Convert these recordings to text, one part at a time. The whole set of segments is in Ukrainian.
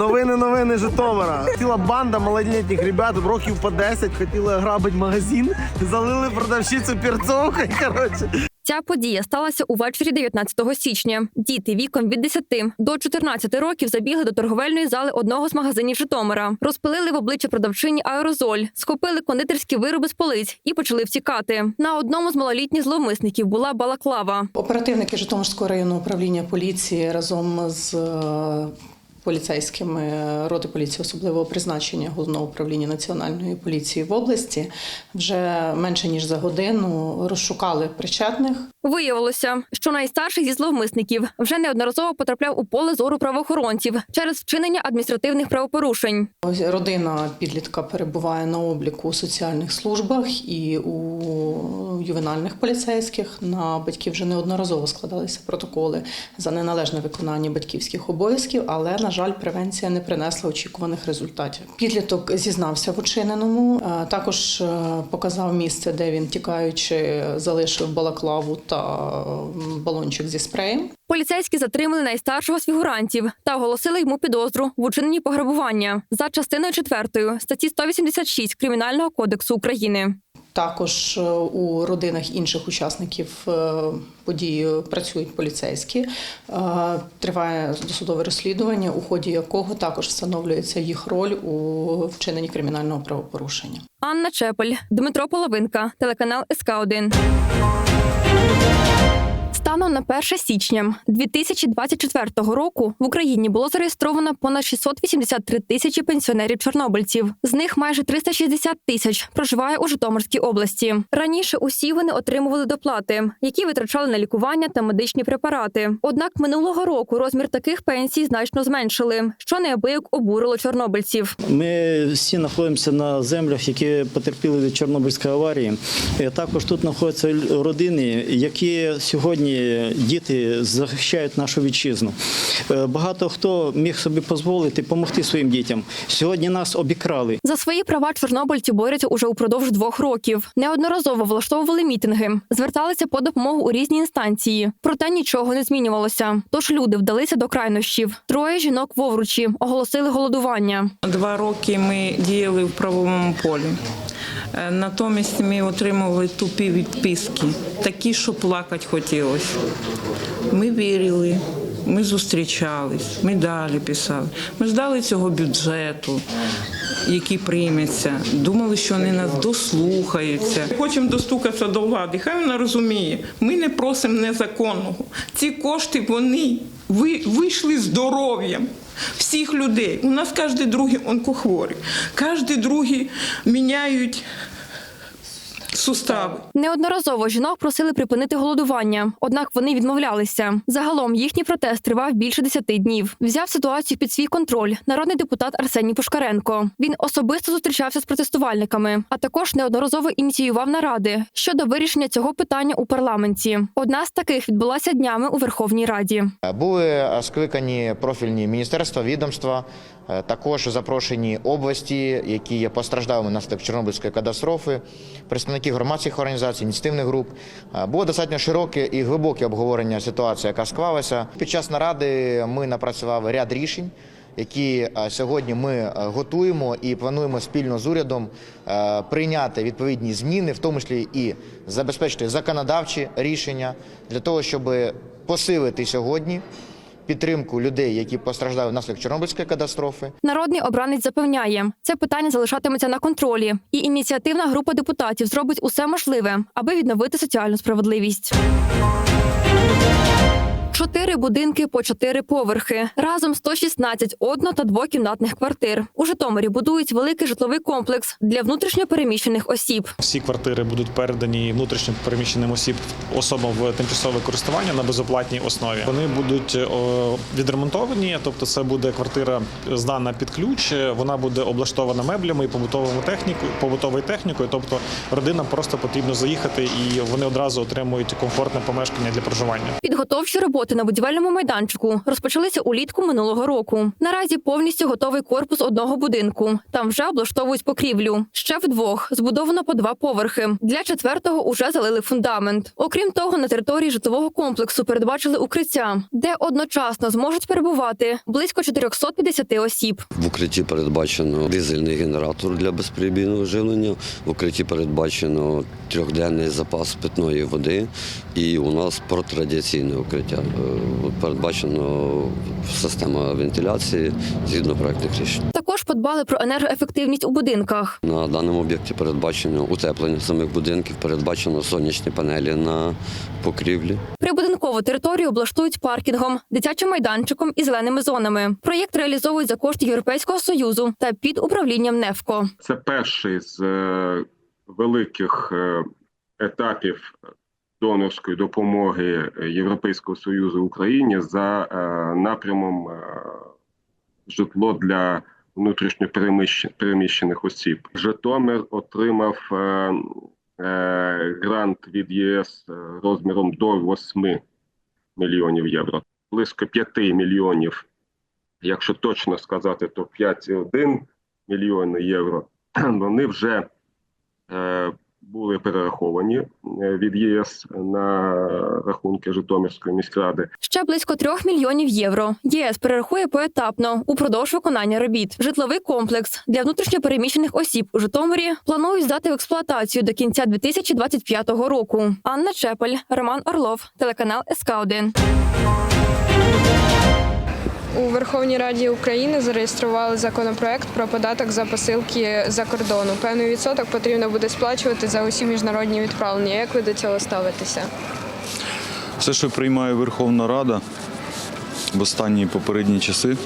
Новини, новини Житомира. Ціла банда малолітніх ребят, років по 10, хотіли грабити магазин, залили продавщицю перцовкою. Коротше, Ця подія сталася увечері 19 січня. Діти віком від 10 до 14 років забігли до торговельної зали одного з магазинів Житомира, розпилили в обличчя продавчині аерозоль, схопили кондитерські вироби з полиць і почали втікати. На одному з малолітніх зловмисників була балаклава. Оперативники Житомирського районного управління поліції разом з е, поліцейськими роти поліції особливого призначення головного управління національної поліції в області вже менше ніж за годину розшукали причетних. Виявилося, що найстарший зі зловмисників вже неодноразово потрапляв у поле зору правоохоронців через вчинення адміністративних правопорушень. Родина підлітка перебуває на обліку у соціальних службах і у ювенальних поліцейських. На батьків вже неодноразово складалися протоколи за неналежне виконання батьківських обов'язків, але на жаль, превенція не принесла очікуваних результатів. Підліток зізнався в учиненому, е, також е, показав місце, де він тікаючи, залишив балаклаву та балончик зі спреєм. Поліцейські затримали найстаршого з фігурантів та оголосили йому підозру в учиненні пограбування за частиною 4 статті 186 Кримінального кодексу України. Також е, у родинах інших учасників е, події працюють поліцейські. Е, Триває досудове розслідування, у ході якого також встановлюється їх роль у вчиненні кримінального правопорушення. Анна Чепель, Дмитро Половинка, телеканал СК 1 Станом на 1 січня 2024 року в Україні було зареєстровано понад 683 тисячі пенсіонерів-чорнобильців. З них майже 360 тисяч проживає у Житомирській області. Раніше усі вони отримували доплати, які витрачали на лікування та медичні препарати. Однак минулого року розмір таких пенсій значно зменшили, що неабияк обурило чорнобильців. Ми всі знаходимося на землях, які потерпіли від Чорнобильської аварії. Е, Також тут знаходяться родини, які сьогодні діти захищають нашу вітчизну. Е, Багато хто міг собі дозволити допомогти своїм дітям. Сьогодні нас обікрали. За свої права чорнобильці борються уже упродовж двох років. Неодноразово влаштовували мітинги, зверталися по допомогу у різні інстанції. Проте нічого не змінювалося. Тож люди вдалися до крайнощів. Троє жінок в Овручі оголосили голодування. Два роки ми діяли в правовому полі. Е, Натомість ми отримували тупі відписки, такі, що плакати хотілося. Ми вірили, ми зустрічались, ми далі писали. Ми ждали цього бюджету, який прийметься. Думали, що вони нас дослухаються. Хочемо достукатися до влади. Хай вона розуміє, ми не просимо незаконного. Ці кошти вони ви- вийшли здоров'ям всіх людей. У нас кожен другий онкохворий, кожен другий міняють сустави. Неодноразово жінок просили припинити голодування, однак вони відмовлялися. Загалом їхній протест тривав більше 10 днів. Взяв ситуацію під свій контроль народний депутат Арсеній Пушкаренко. Він особисто зустрічався з протестувальниками, а також неодноразово ініціював наради щодо вирішення цього питання у парламенті. Одна з таких відбулася днями у Верховній Раді. Були скликані профільні міністерства, відомства, також запрошені області, які є постраждалими внаслідок Чорнобильської катастрофи, представники громадських організацій, ініціативних груп. Е, Було достатньо широке і глибоке обговорення ситуації, яка склалася. Під час наради ми напрацювали ряд рішень. Які е, сьогодні ми е, готуємо і плануємо спільно з урядом е, прийняти відповідні зміни, в тому числі і забезпечити законодавчі рішення для того, щоб посилити сьогодні підтримку людей, які постраждали внаслідок Чорнобильської катастрофи. Народний обранець запевняє, це питання залишатиметься на контролі, і ініціативна група депутатів зробить усе можливе, аби відновити соціальну справедливість. Чотири будинки по чотири поверхи. Разом 116 одно- та двокімнатних квартир. У Житомирі будують великий житловий комплекс для внутрішньопереміщених осіб. Всі квартири будуть передані внутрішньо переміщеним осіб особам в тимчасове користування на безоплатній основі. Вони будуть відремонтовані, тобто це буде квартира здана під ключ. Вона буде облаштована меблями і побутовою технікою, побутовою технікою. Тобто родинам просто потрібно заїхати і вони одразу отримують комфортне помешкання для проживання. Підготовчі роботи роботи на будівельному майданчику розпочалися улітку минулого року. Наразі повністю готовий корпус одного будинку. Там вже облаштовують покрівлю. Ще вдвох збудовано по два поверхи. Для четвертого уже залили фундамент. Окрім того, на території житлового комплексу передбачили укриття, де одночасно зможуть перебувати близько 450 осіб. В укритті передбачено дизельний генератор для безперебійного живлення. В укритті передбачено трьохденний запас питної води, і у нас протирадіаційне укриття. Е, Передбачено система вентиляції згідно проектних рішень. Також подбали про енергоефективність у будинках. На даному об'єкті передбачено утеплення самих будинків, передбачено сонячні панелі на покрівлі. Прибудинкову територію облаштують паркінгом, дитячим майданчиком і зеленими зонами. Проєкт реалізовують за кошти Європейського союзу та під управлінням НЕФКО. Це перший з е, великих е, етапів донорської допомоги Європейського союзу Україні за е, напрямом е, житло для внутрішньо переміщених осіб. Житомир отримав е, грант від ЄС розміром до 8 мільйонів євро, близько 5 мільйонів. Якщо точно сказати, то 5,1 мільйони євро вони вже були перераховані е, від ЄС на рахунки Житомирської міськради. Ще близько трьох мільйонів євро. ЄС перерахує поетапно упродовж виконання робіт. Житловий комплекс для внутрішньопереміщених осіб у Житомирі планують здати в експлуатацію до кінця 2025 року. Анна Чепель, Роман Орлов, телеканал СК 1 У Верховній Раді України зареєстрували законопроект про податок за посилки за кордону. Певний відсоток потрібно буде сплачувати за усі міжнародні відправлення. Як ви до цього ставитеся? Все, що приймає Верховна Рада в останні попередні часи,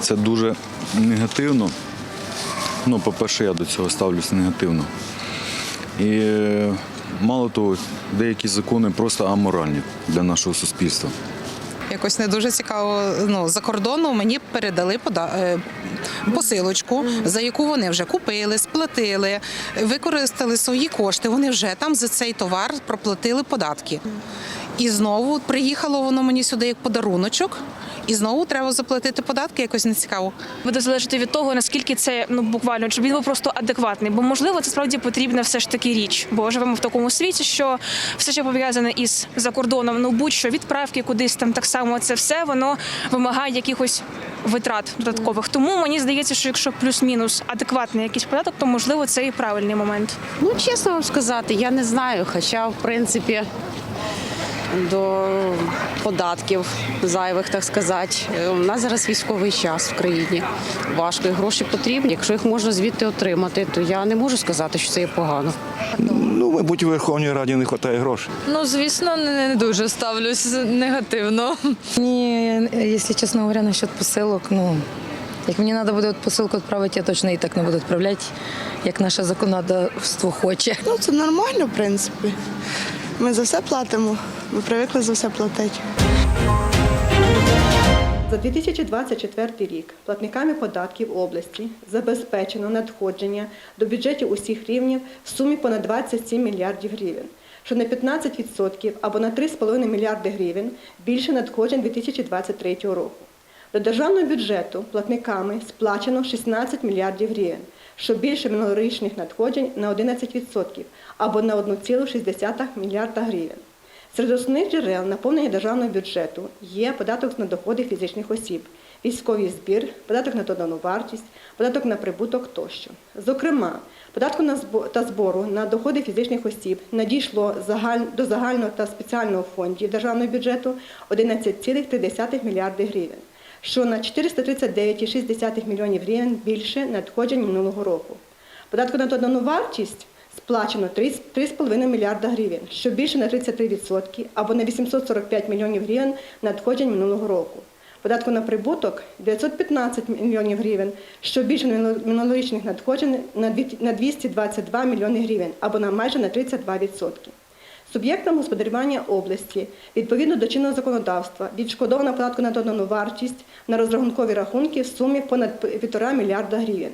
це дуже негативно. Ну, по-перше, я до цього ставлюся негативно. І е, мало того, деякі закони просто аморальні для нашого суспільства. Якось не дуже цікаво. Ну за кордону мені передали пода... е, посилочку, за яку вони вже купили, сплатили, використали свої кошти. Вони вже там за цей товар проплатили податки. І знову приїхало воно мені сюди як подаруночок, і знову треба заплатити податки. Якось не цікаво. буде залежати від того, наскільки це ну буквально щоб він був просто адекватний. Бо можливо, це справді потрібна все ж таки річ. Бо живемо в такому світі, що все, що пов'язане із закордоном, ну будь-що відправки кудись там так само, це все воно вимагає якихось витрат додаткових. Тому мені здається, що якщо плюс-мінус адекватний якийсь податок, то можливо це і правильний момент. Ну, чесно вам сказати, я не знаю. Хоча, в принципі, до податків зайвих, так сказати. У нас зараз військовий час в країні. Важко і гроші потрібні. Якщо їх можна звідти отримати, то я не можу сказати, що це є погано. Ну, мабуть, у Верховній Раді не вистачає грошей. Ну звісно, не дуже ставлюсь негативно. Ні, якщо чесно говоря, насчет посилок, ну як мені треба буде посилку відправити, я точно і так не буду відправляти, як наше законодавство хоче. Ну, це нормально, в принципі. Ми за все платимо. Ми привикли за все платити. За 2024 рік платниками податків області забезпечено надходження до бюджетів усіх рівнів в сумі понад 27 мільярдів гривень, що на 15% або на 3,5 мільярди гривень більше надходжень 2023 року. До державного бюджету платниками сплачено 16 мільярдів гривень, що більше минулорічних надходжень на 11% або на 1,6 мільярда гривень. Серед основних джерел наповнення державного бюджету є податок на доходи фізичних осіб, військовий збір, податок на додану вартість, податок на прибуток тощо. Зокрема, податку та збору на доходи фізичних осіб надійшло до загального та спеціального фондів державного бюджету 11,3 мільярди гривень, що на 439,6 мільйонів гривень більше надходжень минулого року. Податку на додану вартість сплачено 3,5 мільярда гривень, що більше на 33% або на 845 мільйонів гривень надходжень минулого року. Податку на прибуток 915 мільйонів гривень, що більше минулорічних надходжень на на 222 мільйони гривень або на майже на 32%. Суб'єктам господарювання області відповідно до чинного законодавства відшкодовано податку на додану вартість на розрахункові рахунки в сумі понад 1,5 мільярда гривень.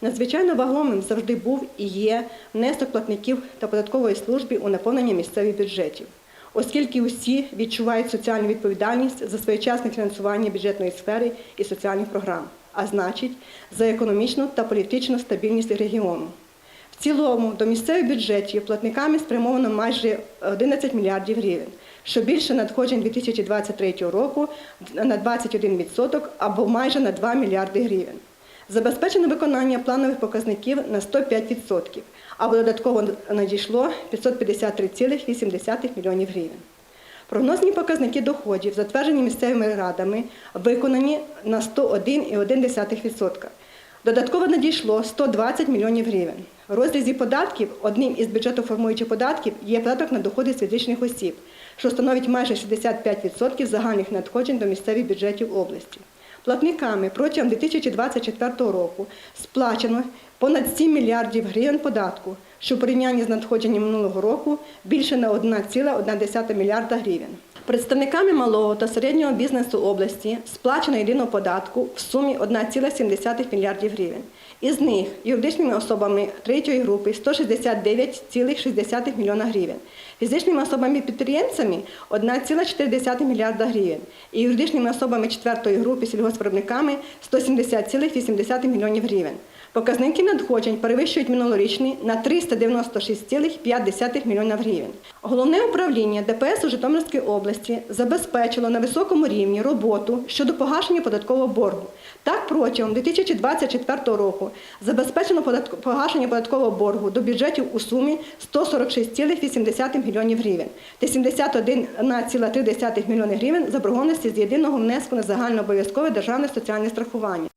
Надзвичайно вагомим завжди був і є внесок платників та податкової служби у наповнення місцевих бюджетів. оскільки усі відчувають соціальну відповідальність за своєчасне фінансування бюджетної сфери і соціальних програм, а значить, за економічну та політичну стабільність регіону. В цілому до місцевих бюджетів платниками спрямовано майже 11 мільярдів гривень, що більше надходжень 2023 року на 21% або майже на 2 мільярди гривень. Забезпечено виконання планових показників на 105%, або додатково надійшло 553,8 мільйонів гривень. Прогнозні показники доходів, затверджені місцевими радами, виконані на 101,1%. Додатково надійшло 120 мільйонів гривень. В розрізі податків одним із бюджетоформуючих податків є податок на доходи з фізичних осіб, що становить майже 65% загальних надходжень до місцевих бюджетів області. Платниками протягом 2024 року сплачено понад 7 мільярдів гривень податку, що в порівнянні з надходженням минулого року більше на 1,1 мільярда гривень. Представниками малого та середнього бізнесу області сплачено єдиного податку в сумі 1,7 мільярдів гривень. Із них юридичними особами третьої групи 169,6 мільйона гривень, фізичними особами-підприємцями 1,4 мільярда гривень і юридичними особами четвертої групи сільгоспвиробниками 170,8 мільйонів гривень. Показники надходжень перевищують минулорічні на 396,5 мільйона гривень. Головне управління ДПС у Житомирській області забезпечило на високому рівні роботу щодо погашення податкового боргу. Так, протягом 2024 року забезпечено погашення податкового боргу до бюджетів у сумі 146,8 мільйонів гривень та 71,3 мільйони гривень заборгованості з єдиного внеску на загальнообов'язкове державне соціальне страхування.